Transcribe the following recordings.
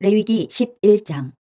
레위기 11장.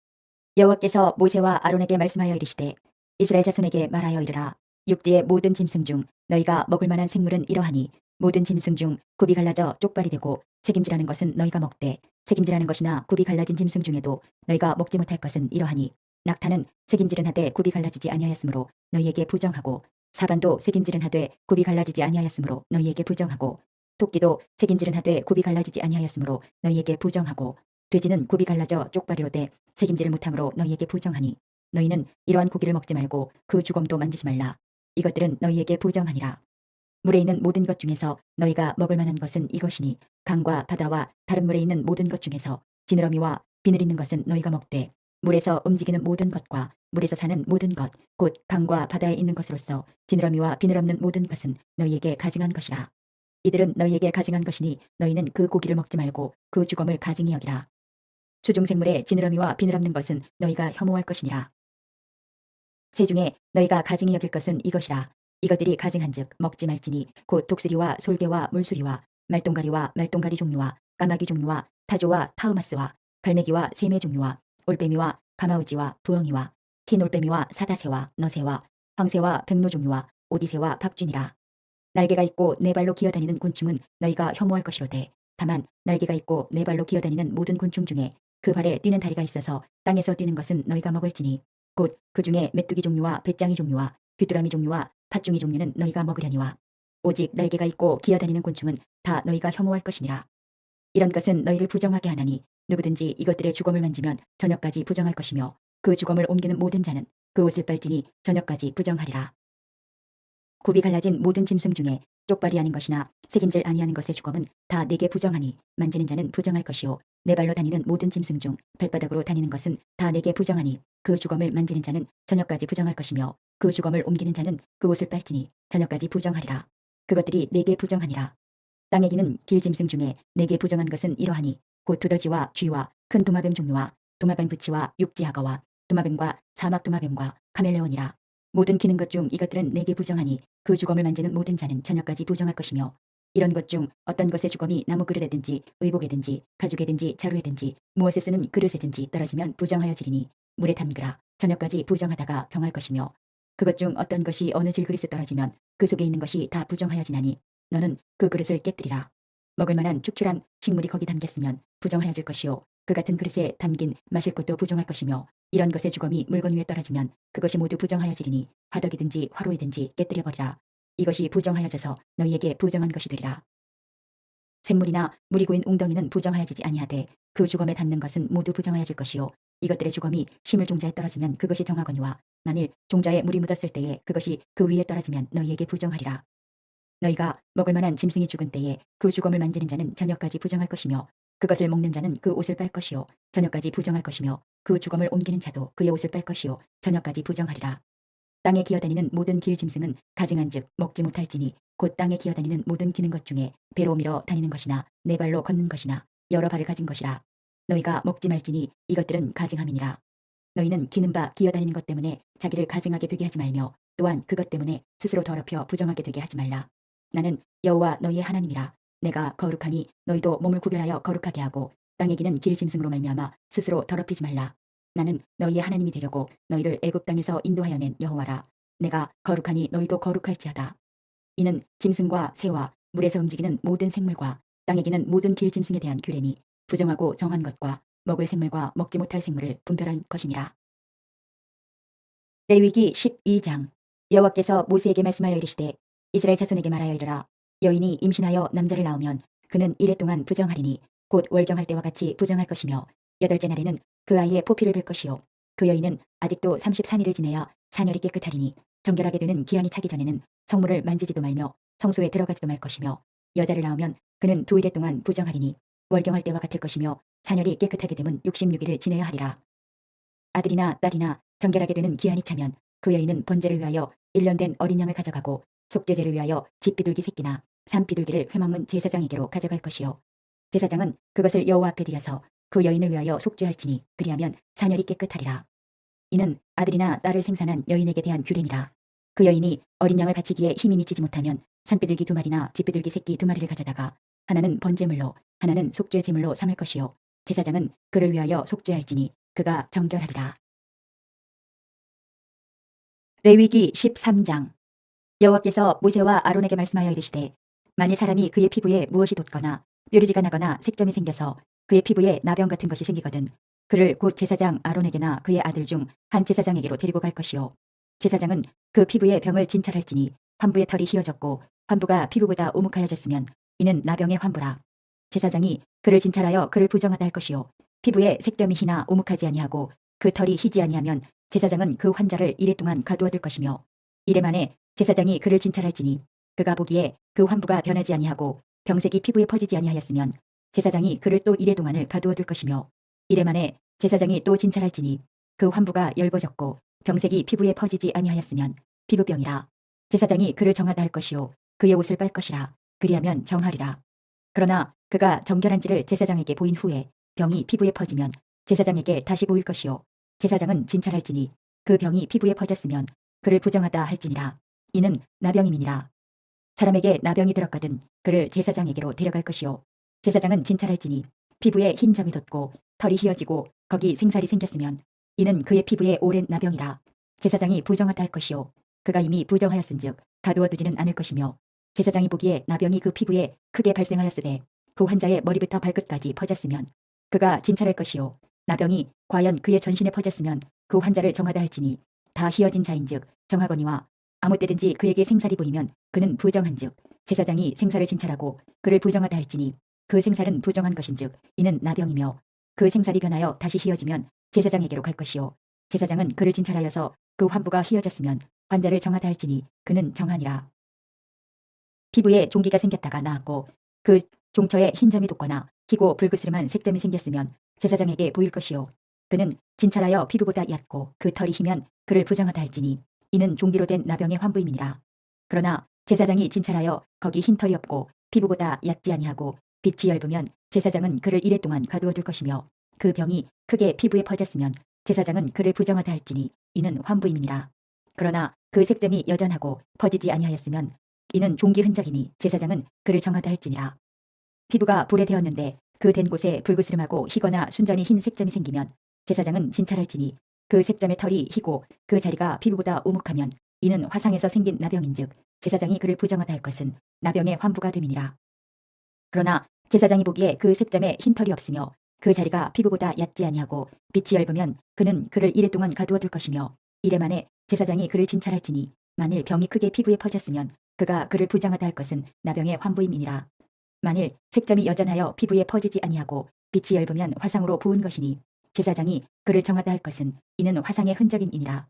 여호와께서 모세와 아론에게 말씀하여 이르시되 이스라엘 자손에게 말하여 이르라. 육지의 모든 짐승 중 너희가 먹을 만한 생물은 이러하니 모든 짐승 중 굽이 갈라져 쪽발이 되고 책임지라는 것은 너희가 먹되 책임지라는 것이나 굽이 갈라진 짐승 중에도 너희가 먹지 못할 것은 이러하니 낙타는 책임지른 하되 굽이 갈라지지 아니하였으므로 너희에게 부정하고 사반도 책임지른 하되 굽이 갈라지지 아니하였으므로 너희에게 부정하고 토끼도 책임지른 하되 굽이 갈라지지 아니하였으므로 너희에게 부정하고 돼지는 굽이 갈라져 쪽발이로되 책임지를 못함으로 너희에게 부정하니 너희는 이러한 고기를 먹지 말고 그 주검도 만지지 말라. 이것들은 너희에게 부정하니라. 물에 있는 모든 것 중에서 너희가 먹을 만한 것은 이것이니 강과 바다와 다른 물에 있는 모든 것 중에서 지느러미와 비늘 있는 것은 너희가 먹되 물에서 움직이는 모든 것과 물에서 사는 모든 것 곧 강과 바다에 있는 것으로서 지느러미와 비늘 없는 모든 것은 너희에게 가증한 것이라. 이들은 너희에게 가증한 것이니 너희는 그 고기를 먹지 말고 그 주검을 가증히 여기라 수중생물의 지느러미와 비늘 없는 것은 너희가 혐오할 것이니라. 새 중에 너희가 가증히 여길 것은 이것이라. 이것들이 가증한즉 먹지 말지니 곧 독수리와 솔개와 물수리와 말똥가리와 말똥가리 종류와 까마귀 종류와 타조와 타우마스와 갈매기와 세매 종류와 올빼미와 가마우지와 부엉이와 흰 올빼미와 사다새와 너새와 황새와 백로 종류와 오디새와 박쥐니라. 날개가 있고 네 발로 기어다니는 곤충은 너희가 혐오할 것이로되 다만 날개가 있고 네 발로 기어다니는 모든 곤충 중에 그 발에 뛰는 다리가 있어서 땅에서 뛰는 것은 너희가 먹을지니. 곧 그 중에 메뚜기 종류와 배짱이 종류와 귀뚜라미 종류와 팥중이 종류는 너희가 먹으려니와. 오직 날개가 있고 기어다니는 곤충은 다 너희가 혐오할 것이니라. 이런 것은 너희를 부정하게 하나니 누구든지 이것들의 주검을 만지면 저녁까지 부정할 것이며 그 주검을 옮기는 모든 자는 그 옷을 빨지니 저녁까지 부정하리라. 굽이 갈라진 모든 짐승 중에 쪽발이 아닌 것이나 책임질 아니하는 것의 주검은 다 내게 부정하니 만지는 자는 부정할 것이요 네 발로 다니는 모든 짐승 중 발바닥으로 다니는 것은 다 내게 부정하니 그 주검을 만지는 자는 저녁까지 부정할 것이며 그 주검을 옮기는 자는 그 옷을 빨지니 저녁까지 부정하리라. 그것들이 내게 부정하니라. 땅에 기는 길 짐승 중에 내게 부정한 것은 이러하니 곧 두더지와 쥐와 큰 도마뱀 종류와 도마뱀 부치와 육지하거와 도마뱀과 사막 도마뱀과 카멜레온이라. 모든 기는 것 중 이것들은 내게 부정하니 그 주검을 만지는 모든 자는 저녁까지 부정할 것이며 이런 것 중 어떤 것의 주검이 나무 그릇에든지 의복에든지 가죽에든지 자루에든지 무엇에 쓰는 그릇에든지 떨어지면 부정하여지리니 물에 담그라. 저녁까지 부정하다가 정할 것이며 그것 중 어떤 것이 어느 질그릇에 떨어지면 그 속에 있는 것이 다 부정하여지나니 너는 그 그릇을 깨뜨리라. 먹을 만한 축출한 식물이 거기 담겼으면 부정하여질 것이요. 그 같은 그릇에 담긴 마실 것도 부정할 것이며 이런 것의 주검이 물건 위에 떨어지면 그것이 모두 부정하여지리니 화덕이든지 화로이든지 깨뜨려 버리라 이것이 부정하여져서 너희에게 부정한 것이 되리라. 생물이나 물이 고인 웅덩이는 부정하여지지 아니하되 그 주검에 닿는 것은 모두 부정하여질 것이요. 이것들의 주검이 심을 종자에 떨어지면 그것이 정하거니와 만일 종자에 물이 묻었을 때에 그것이 그 위에 떨어지면 너희에게 부정하리라. 너희가 먹을 만한 짐승이 죽은 때에 그 주검을 만지는 자는 저녁까지 부정할 것이며 그것을 먹는 자는 그 옷을 빨 것이요. 저녁까지 부정할 것이며 그 주검을 옮기는 자도 그의 옷을 빨 것이요. 저녁까지 부정하리라 땅에 기어다니는 모든 길 짐승은 가증한즉 먹지 못할지니 곧 땅에 기어다니는 모든 기는 것 중에 배로 밀어 다니는 것이나 네 발로 걷는 것이나 여러 발을 가진 것이라. 너희가 먹지 말지니 이것들은 가증함이니라. 너희는 기는 바 기어다니는 것 때문에 자기를 가증하게 되게 하지 말며 또한 그것 때문에 스스로 더럽혀 부정하게 되게 하지 말라. 나는 여호와 너희의 하나님이라. 내가 거룩하니 너희도 몸을 구별하여 거룩하게 하고 땅에 기는 길 짐승으로 말미암아 스스로 더럽히지 말라 나는 너희의 하나님이 되려고 너희를 애굽 땅에서 인도하여 낸 여호와라. 내가 거룩하니 너희도 거룩할지어다. 이는 짐승과 새와 물에서 움직이는 모든 생물과 땅에 기는 모든 길 짐승에 대한 규례니 부정하고 정한 것과 먹을 생물과 먹지 못할 생물을 분별한 것이니라. 레위기 12장. 여호와께서 모세에게 말씀하여 이르시되 이스라엘 자손에게 말하여 이르라. 여인이 임신하여 남자를 낳으면 그는 이래 동안 부정하리니 곧 월경할 때와 같이 부정할 것이며 여덟째 날에는 그 아이의 포피를 뵐 것이요. 그 여인은 아직도 33일을 지내야 사녀리 깨끗하리니 정결하게 되는 기한이 차기 전에는 성물을 만지지도 말며 성소에 들어가지도 말 것이며 여자를 낳으면 그는 두 일에 동안 부정하리니 월경할 때와 같을 것이며 사녀리 깨끗하게 되면 66일을 지내야 하리라. 아들이나 딸이나 정결하게 되는 기한이 차면 그 여인은 번제를 위하여 1년 된 어린 양을 가져가고 속죄제를 위하여 집비둘기 새끼나 산비둘기를 회망문 제사장에게로 가져갈 것이요. 제사장은 그것을 여호와 앞에 드려서 그 여인을 위하여 속죄할지니 그리하면 사녀리 깨끗하리라. 이는 아들이나 딸을 생산한 여인에게 대한 규례니라. 그 여인이 어린 양을 바치기에 힘이 미치지 못하면 산비둘기 두 마리나 집비둘기 새끼 두 마리를 가져다가 하나는 번제물로 하나는 속죄제물로 삼을 것이요. 제사장은 그를 위하여 속죄할지니 그가 정결하리라. 레위기 13장. 여호와께서 모세와 아론에게 말씀하여 이르시되 만일 사람이 그의 피부에 무엇이 돋거나 뾰루지가 나거나 색점이 생겨서 그의 피부에 나병 같은 것이 생기거든. 그를 곧 제사장 아론에게나 그의 아들 중 한 제사장에게로 데리고 갈 것이요. 제사장은 그 피부에 병을 진찰할지니 환부의 털이 휘어졌고 환부가 피부보다 우묵하여졌으면 이는 나병의 환부라. 제사장이 그를 진찰하여 그를 부정하다 할 것이요. 피부에 색점이 희나 우묵하지 아니하고 그 털이 희지 아니하면 제사장은 그 환자를 이래 동안 가두어둘 것이며 이래 만에 제사장이 그를 진찰할지니 그가 보기에 그 환부가 변하지 아니하고 병색이 피부에 퍼지지 아니하였으면 제사장이 그를 또 이래 동안을 가두어 둘 것이며 이래 만에 제사장이 또 진찰할지니 그 환부가 열버졌고 병색이 피부에 퍼지지 아니하였으면 피부병이라. 제사장이 그를 정하다 할 것이요. 그의 옷을 빨 것이라. 그리하면 정하리라. 그러나 그가 정결한지를 제사장에게 보인 후에 병이 피부에 퍼지면 제사장에게 다시 보일 것이요. 제사장은 진찰할지니 그 병이 피부에 퍼졌으면 그를 부정하다 할지니라. 이는 나병임이니라. 사람에게 나병이 들었거든 그를 제사장에게로 데려갈 것이요 제사장은 진찰할지니 피부에 흰 점이 돋고 털이 휘어지고 거기 생살이 생겼으면 이는 그의 피부에 오랜 나병이라 제사장이 부정하다 할 것이요. 그가 이미 부정하였은즉 가두어 두지는 않을 것이며 제사장이 보기에 나병이 그 피부에 크게 발생하였으되 그 환자의 머리부터 발끝까지 퍼졌으면 그가 진찰할 것이요. 나병이 과연 그의 전신에 퍼졌으면 그 환자를 정하다 할지니 다 휘어진 자인즉 정하거니와 아무 때든지 그에게 생살이 보이면 그는 부정한즉 제사장이 생살을 진찰하고 그를 부정하다 할지니 그 생살은 부정한 것인즉 이는 나병이며 그 생살이 변하여 다시 휘어지면 제사장에게로 갈 것이요. 제사장은 그를 진찰하여서 그 환부가 휘어졌으면 환자를 정하다 할지니 그는 정하니라. 피부에 종기가 생겼다가 나았고 그 종처에 흰 점이 돋거나 희고 불그스름한 색점이 생겼으면 제사장에게 보일 것이요. 그는 진찰하여 피부보다 얕고 그 털이 희면 그를 부정하다 할지니 이는 종기로 된 나병의 환부임이니라. 그러나 제사장이 진찰하여 거기 흰 털이 없고 피부보다 얕지 아니하고 빛이 엷으면 제사장은 그를 이래 동안 가두어 둘 것이며 그 병이 크게 피부에 퍼졌으면 제사장은 그를 부정하다 할지니 이는 환부임이니라. 그러나 그 색점이 여전하고 퍼지지 아니하였으면 이는 종기 흔적이니 제사장은 그를 정하다 할지니라. 피부가 불에 데었는데 그 된 곳에 불그스름하고 희거나 순전히 흰 색점이 생기면 제사장은 진찰할지니 그 색점의 털이 희고 그 자리가 피부보다 우묵하면 이는 화상에서 생긴 나병인즉 제사장이 그를 부정하다 할 것은 나병의 환부가 됨이니라 그러나 제사장이 보기에 그 색점에 흰 털이 없으며 그 자리가 피부보다 얕지 아니하고 빛이 엷으면 그는 그를 이래 동안 가두어 둘 것이며 이래 만에 제사장이 그를 진찰할지니 만일 병이 크게 피부에 퍼졌으면 그가 그를 부정하다 할 것은 나병의 환부임이니라. 만일 색점이 여전하여 피부에 퍼지지 아니하고 빛이 엷으면 화상으로 부은 것이니 제사장이 그를 정하다 할 것은 이는 화상의 흔적임이니라.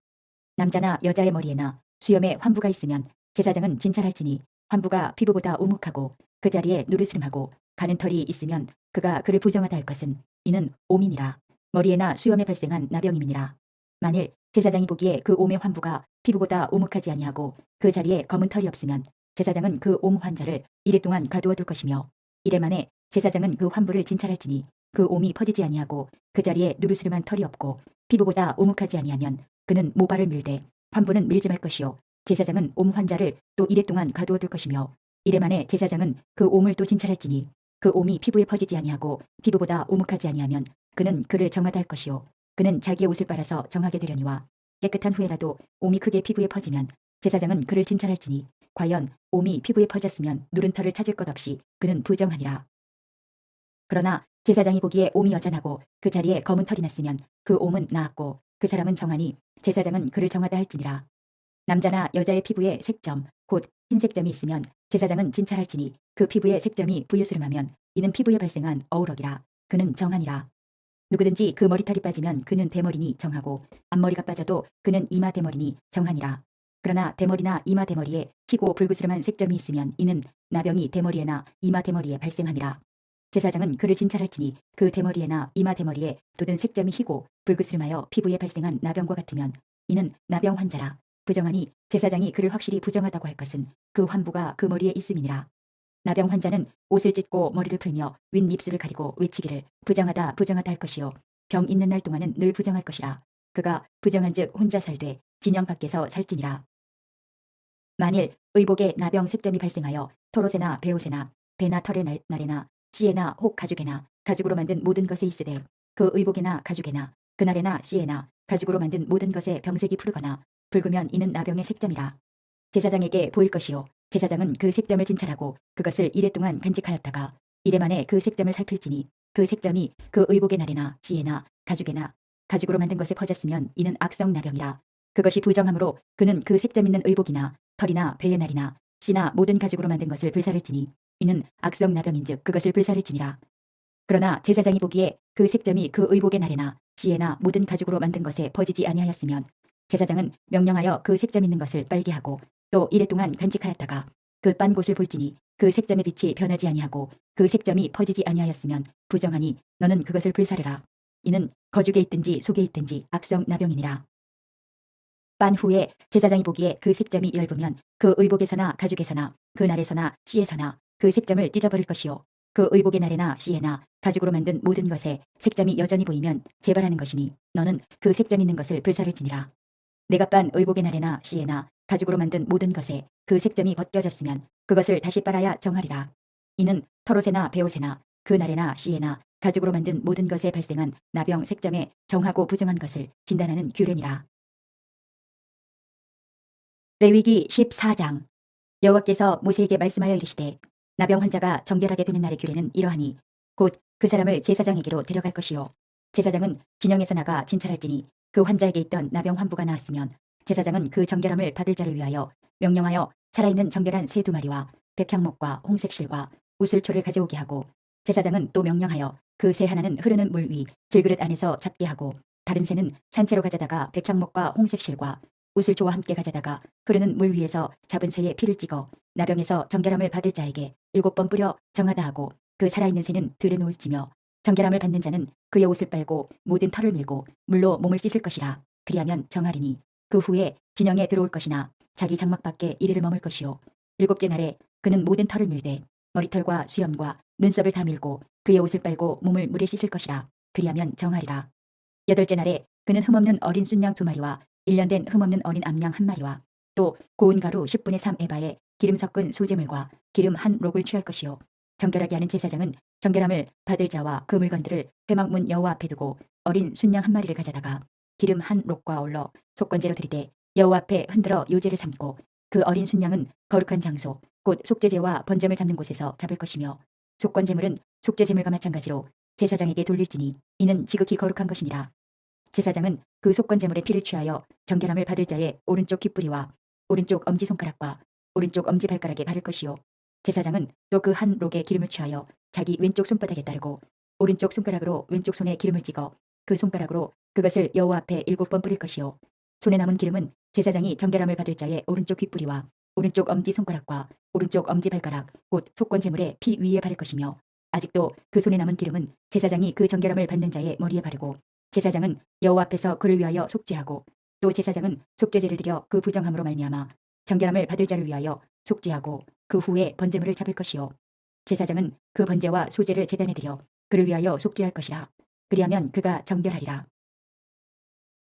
남자나 여자의 머리에나 수염에 환부가 있으면 제사장은 진찰할지니 환부가 피부보다 우묵하고 그 자리에 누르스름하고 가는 털이 있으면 그가 그를 부정하다 할 것은 이는 오민이라. 머리에나 수염에 발생한 나병임이니라. 만일 제사장이 보기에 그 옴의 환부가 피부보다 우묵하지 아니하고 그 자리에 검은 털이 없으면 제사장은 그 옴 환자를 이래 동안 가두어 둘 것이며 이래 만에 제사장은 그 환부를 진찰할지니 그 옴이 퍼지지 아니하고 그 자리에 누르스름한 털이 없고 피부보다 우묵하지 아니하면 그는 모발을 밀되 환부는 밀지 말 것이요. 제사장은 옴 환자를 또 이래 동안 가두어 둘 것이며 이래 만에 제사장은 그 옴을 또 진찰할지니 그 옴이 피부에 퍼지지 아니하고 피부보다 우묵하지 아니하면 그는 그를 정하다 할 것이요 그는 자기의 옷을 빨아서 정하게 되려니와 깨끗한 후에라도 옴이 크게 피부에 퍼지면 제사장은 그를 진찰할지니 과연 옴이 피부에 퍼졌으면 누른 털을 찾을 것 없이 그는 부정하니라. 그러나 제사장이 보기에 옴이 여전하고 그 자리에 검은 털이 났으면 그 옴은 나았고 그 사람은 정하니 제사장은 그를 정하다 할지니라. 남자나 여자의 피부에 색점, 곧 흰색점이 있으면 제사장은 진찰할지니 그 피부에 색점이 부유스름하면 이는 피부에 발생한 어우럭이라 그는 정하니라. 누구든지 그 머리털이 빠지면 그는 대머리니 정하고 앞머리가 빠져도 그는 이마 대머리니 정하니라. 그러나 대머리나 이마 대머리에 희고 불구스름한 색점이 있으면 이는 나병이 대머리에나 이마 대머리에 발생함이라. 제사장은 그를 진찰할지니 그 대머리에나 이마 대머리에 돋은 색점이 희고 불그스름하여 피부에 발생한 나병과 같으면 이는 나병 환자라. 부정하니 제사장이 그를 확실히 부정하다고 할 것은 그 환부가 그 머리에 있음이니라. 나병 환자는 옷을 찢고 머리를 풀며 윗입술을 가리고 외치기를 부정하다 부정하다 할 것이요. 병 있는 날 동안은 늘 부정할 것이라. 그가 부정한 즉 혼자 살되 진영 밖에서 살지니라. 만일 의복에 나병 색점이 발생하여 토롯에나 배옷에나 배나 털의 날, 날에나 씨에나 혹 가죽에나 가죽으로 만든 모든 것에 있으되 그 의복에나 가죽에나 그날에나 씨에나 가죽으로 만든 모든 것에 병색이 푸르거나 붉으면 이는 나병의 색점이라. 제사장에게 보일 것이요. 제사장은 그 색점을 진찰하고 그것을 이래 동안 간직하였다가 이래 만에 그 색점을 살필지니 그 색점이 그 의복의 날에나 씨에나 가죽에나 가죽으로 만든 것에 퍼졌으면 이는 악성 나병이라. 그것이 부정함으로 그는 그 색점 있는 의복이나 털이나 배의 날이나 씨나 모든 가죽으로 만든 것을 불사를지니 이는 악성 나병인즉 그것을 불사를지니라. 그러나 제사장이 보기에 그 색점이 그 의복의 날에나 씨에나 모든 가죽으로 만든 것에 퍼지지 아니하였으면 제사장은 명령하여 그 색점 있는 것을 빨게 하고 또 이래 동안 간직하였다가 그 빤 곳을 볼지니 그 색점의 빛이 변하지 아니하고 그 색점이 퍼지지 아니하였으면 부정하니 너는 그것을 불사르라. 이는 거죽에 있든지 속에 있든지 악성 나병이니라. 빤 후에 제사장이 보기에 그 색점이 엷으면 그 의복에서나 가죽에서나 그 날에서나 씨에서나 그 색점을 찢어버릴 것이요. 그 의복의 날에나 씨에나 가죽으로 만든 모든 것에 색점이 여전히 보이면 재발하는 것이니 너는 그 색점 있는 것을 불사를지니라 내가 빤 의복의 날에나 씨에나 가죽으로 만든 모든 것에 그 색점이 벗겨졌으면 그것을 다시 빨아야 정하리라. 이는 털옷에나 베옷에나 그 날에나 씨에나 가죽으로 만든 모든 것에 발생한 나병 색점에 정하고 부정한 것을 진단하는 규례니라. 레위기 14장. 여호와께서 모세에게 말씀하여 이르시되 나병 환자가 정결하게 되는 날의 규례는 이러하니 곧 그 사람을 제사장에게로 데려갈 것이요 제사장은 진영에서 나가 진찰할지니 그 환자에게 있던 나병 환부가 나았으면 제사장은 그 정결함을 받을 자를 위하여 명령하여 살아있는 정결한 새 두 마리와 백향목과 홍색실과 우슬초를 가져오게 하고 제사장은 또 명령하여 그 새 하나는 흐르는 물 위 질그릇 안에서 잡게 하고 다른 새는 산채로 가져다가 백향목과 홍색실과 우슬초와 함께 가져다가 흐르는 물 위에서 잡은 새의 피를 찍어 나병에서 정결함을 받을 자에게 일곱 번 뿌려 정하다 하고 그 살아있는 새는 들에 놓을지며 정결함을 받는 자는 그의 옷을 빨고 모든 털을 밀고 물로 몸을 씻을 것이라. 그리하면 정하리니 그 후에 진영에 들어올 것이나 자기 장막 밖에 이르를 머물 것이요. 일곱째 날에 그는 모든 털을 밀되 머리털과 수염과 눈썹을 다 밀고 그의 옷을 빨고 몸을 물에 씻을 것이라. 그리하면 정하리라. 여덟째 날에 그는 흠없는 어린 순양 두 마리와 일년된 흠없는 어린 암양 한 마리와 또 고운 가루 10분의 3 에바에 기름 섞은 소재물과 기름 한 록을 취할 것이요. 정결하게 하는 제사장은 정결함을 받을 자와 그 물건들을 회막문 여호와 앞에 두고 어린 순양 한 마리를 가져다가 기름 한 록과 어울러 속건제로 들이되 여호와 앞에 흔들어 요제를 삼고 그 어린 순양은 거룩한 장소 곧 속죄제와 번점을 잡는 곳에서 잡을 것이며 속건제물은 속죄제물과 마찬가지로 제사장에게 돌릴지니 이는 지극히 거룩한 것이니라. 제사장은 그 속건제물의 피를 취하여 정결함을 받을 자의 오른쪽 귓뿌리와 오른쪽 엄지손가락과 오른쪽 엄지발가락에 바를 것이요. 제사장은 또 그 한 록의 기름을 취하여 자기 왼쪽 손바닥에 따르고 오른쪽 손가락으로 왼쪽 손에 기름을 찍어 그 손가락으로 그것을 여호와 앞에 일곱 번 뿌릴 것이요. 손에 남은 기름은 제사장이 정결함을 받을 자의 오른쪽 귓뿌리와 오른쪽 엄지 손가락과 오른쪽 엄지 발가락 곧 속건 제물의 피 위에 바를 것이며 아직도 그 손에 남은 기름은 제사장이 그 정결함을 받는 자의 머리에 바르고 제사장은 여호와 앞에서 그를 위하여 속죄하고 또 제사장은 속죄제를 드려 그 부정함으로 말미암아 정결함을 받을 자를 위하여 속죄하고 그 후에 번제물을 잡을 것이요 제사장은 그 번제와 소제를 제단에 드려 그를 위하여 속죄할 것이라. 그리하면 그가 정결하리라.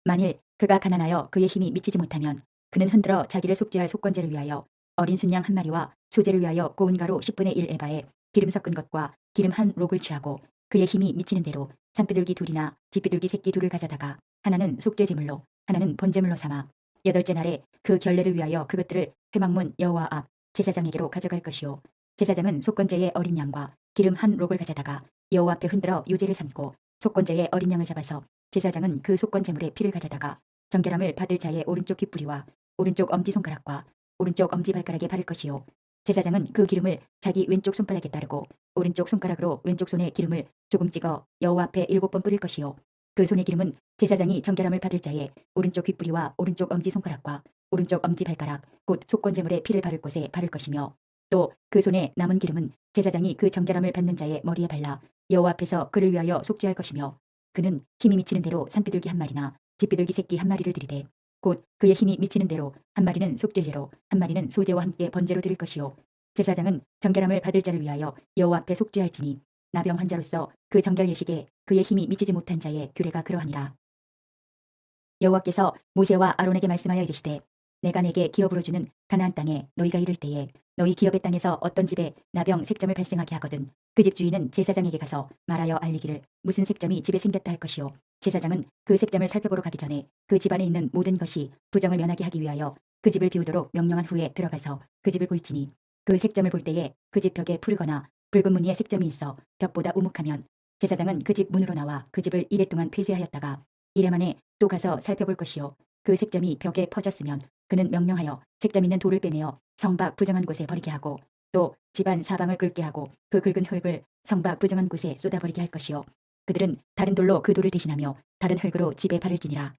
만일 그가 가난하여 그의 힘이 미치지 못하면 그는 흔들어 자기를 속죄할 속건제를 위하여 어린 순양 한 마리와 소제를 위하여 고운 가루 10분의 1 에바에 기름 섞은 것과 기름 한 록을 취하고 그의 힘이 미치는 대로 산비둘기 둘이나 집비둘기 새끼 둘을 가져다가 하나는 속죄 제물로 하나는 번제물로 삼아 여덟째 날에 그 결례를 위하여 그것들을 회막문 여호와 앞 제사장에게로 가져갈 것이요 제사장은 속건제의 어린 양과 기름 한 록을 가져다가 여호와 앞에 흔들어 유제를 삼고 속건제의 어린 양을 잡아서 제사장은 그 속건제물의 피를 가져다가 정결함을 받을 자의 오른쪽 귓뿌리와 오른쪽 엄지손가락과 오른쪽 엄지발가락에 바를 것이요. 제사장은 그 기름을 자기 왼쪽 손바닥에 따르고 오른쪽 손가락으로 왼쪽 손에 기름을 조금 찍어 여호와 앞에 일곱 번 뿌릴 것이요. 그 손의 기름은 제사장이 정결함을 받을 자의 오른쪽 귓뿌리와 오른쪽 엄지 손가락과 오른쪽 엄지 발가락 곧 속건제물의 피를 바를 곳에 바를 것이며 또 그 손에 남은 기름은 제사장이 그 정결함을 받는 자의 머리에 발라 여호와 앞에서 그를 위하여 속죄할 것이며 그는 힘이 미치는 대로 산비둘기 한 마리나 집비둘기 새끼 한 마리를 들이되 곧 그의 힘이 미치는 대로 한 마리는 속죄제로 한 마리는 소제와 함께 번제로 드릴 것이요. 제사장은 정결함을 받을 자를 위하여 여호와 앞에 속죄할지니 나병 환자로서 그 정결 예식에 그의 힘이 미치지 못한 자의 규례가 그러하니라. 여호와께서 모세와 아론에게 말씀하여 이르시되 내가 내게 기업으로 주는 가나안 땅에 너희가 이를 때에 너희 기업의 땅에서 어떤 집에 나병 색점을 발생하게 하거든. 그 집 주인은 제사장에게 가서 말하여 알리기를 무슨 색점이 집에 생겼다 할 것이요? 제사장은 그 색점을 살펴보러 가기 전에 그 집안에 있는 모든 것이 부정을 면하게 하기 위하여 그 집을 비우도록 명령한 후에 들어가서 그 집을 볼지니 그 색점을 볼 때에 그 집 벽에 푸르거나 붉은 무늬의 색점이 있어 벽보다 우묵하면 제사장은 그 집 문으로 나와 그 집을 이래 동안 폐쇄하였다가 이래 만에 또 가서 살펴볼 것이요. 그 색점이 벽에 퍼졌으면 그는 명령하여 색점 있는 돌을 빼내어 성밖 부정한 곳에 버리게 하고 또 집안 사방을 긁게 하고 그 긁은 흙을 성밖 부정한 곳에 쏟아버리게 할 것이요. 그들은 다른 돌로 그 돌을 대신하며 다른 흙으로 집에 발을 지니라.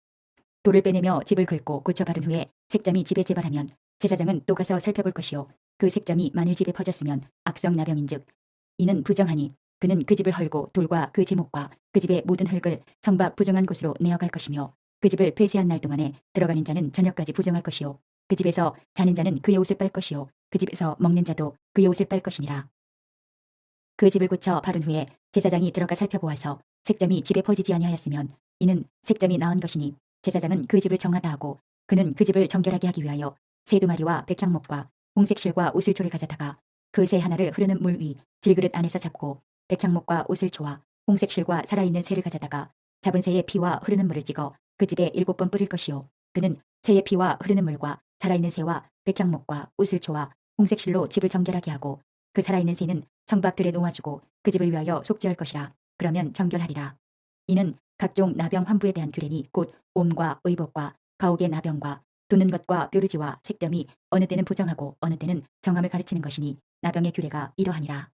돌을 빼내며 집을 긁고 고쳐 바른 후에 색점이 집에 재발하면 제사장은 또 가서 살펴볼 것이요. 그 색점이 만일 집에 퍼졌으면 악성 나병인즉 이는 부정하니 그는 그 집을 헐고 돌과 그 제목과 그 집의 모든 흙을 성밖 부정한 곳으로 내어갈 것이며 그 집을 폐쇄한 날 동안에 들어가는 자는 저녁까지 부정할 것이요. 그 집에서 자는 자는 그의 옷을 빨 것이요. 그 집에서 먹는 자도 그의 옷을 빨 것이니라. 그 집을 고쳐 바른 후에 제사장이 들어가 살펴보아서 색점이 집에 퍼지지 아니하였으면 이는 색점이 나은 것이니 제사장은 그 집을 정하다 하고 그는 그 집을 정결하게 하기 위하여 새 두 마리와 백향목과 홍색 실과 우슬초를 가져다가 그 새 하나를 흐르는 물 위 질그릇 안에서 잡고 백향목과 우슬초와 홍색 실과 살아있는 새를 가져다가 잡은 새의 피와 흐르는 물을 찍어 그 집에 일곱 번 뿌릴 것이요. 그는 새의 피와 흐르는 물과 살아있는 새와 백향목과 우슬초와 홍색 실로 집을 정결하게 하고 그 살아있는 새는 성박들에 놓아주고 그 집을 위하여 속죄할 것이라. 그러면 정결하리라. 이는 각종 나병 환부에 대한 규례니 곧 옴과 의복과 가옥의 나병과 도는 것과 뾰루지와 색점이 어느 때는 부정하고 어느 때는 정함을 가르치는 것이니 나병의 규례가 이러하니라